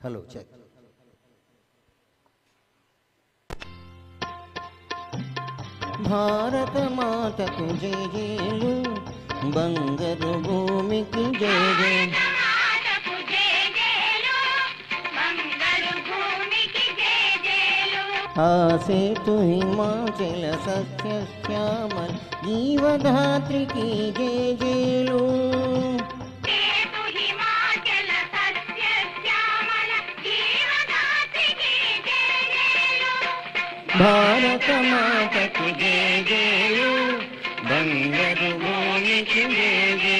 Hello check భారత మాతకు జయ జయలు బంగారు భూమికి జయ జయ మాతకు జయజయలు, బంగారు భూమికి జయజయలు. ఆ సేతు హిమాచల సస్య శ్యామల జీవధాత్రికి జయ జయలు సేతు భారత మాతకు జయ. జయలు బంగారు భూమికి జయ జయలు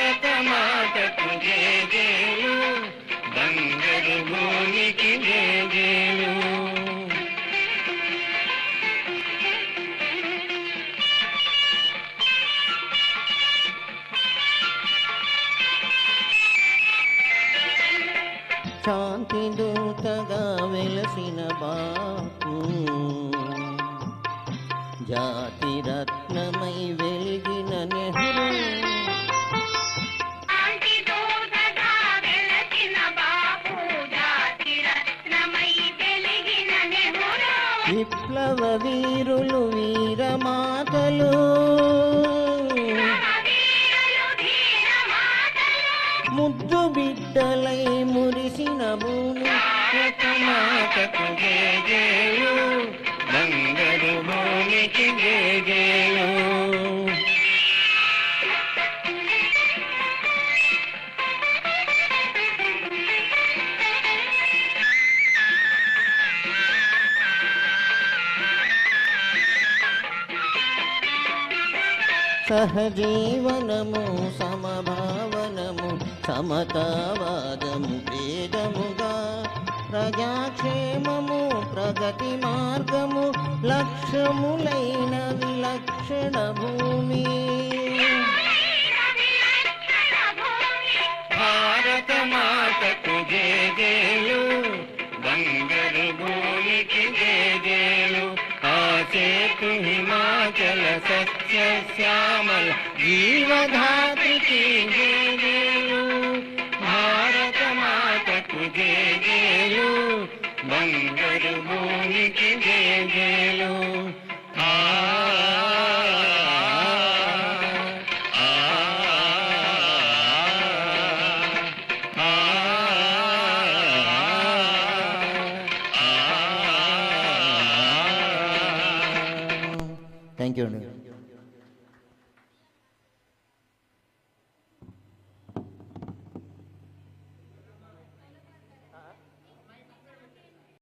శాంతి దూతగా వెలసిన బాపు జాతి రత్నమై వెలిగిన నెహ్రూ. విప్లవ వీరులు వీరమాతలు. బిడ్డలై మురిసిన భూమి ఒక మాతకు జయ జయలు బంగారు భూమికి జయ సహజీవనము సమభావనము సమతావాదము భేదముగా ప్రజాక్షేమము ప్రగతి మార్గము లక్ష్యములైన విలక్షణ భూమి. భారత మాతకు జయ జయలు భూమికి జయ జయలు सस्य श्यामल जीवधाति Thank you.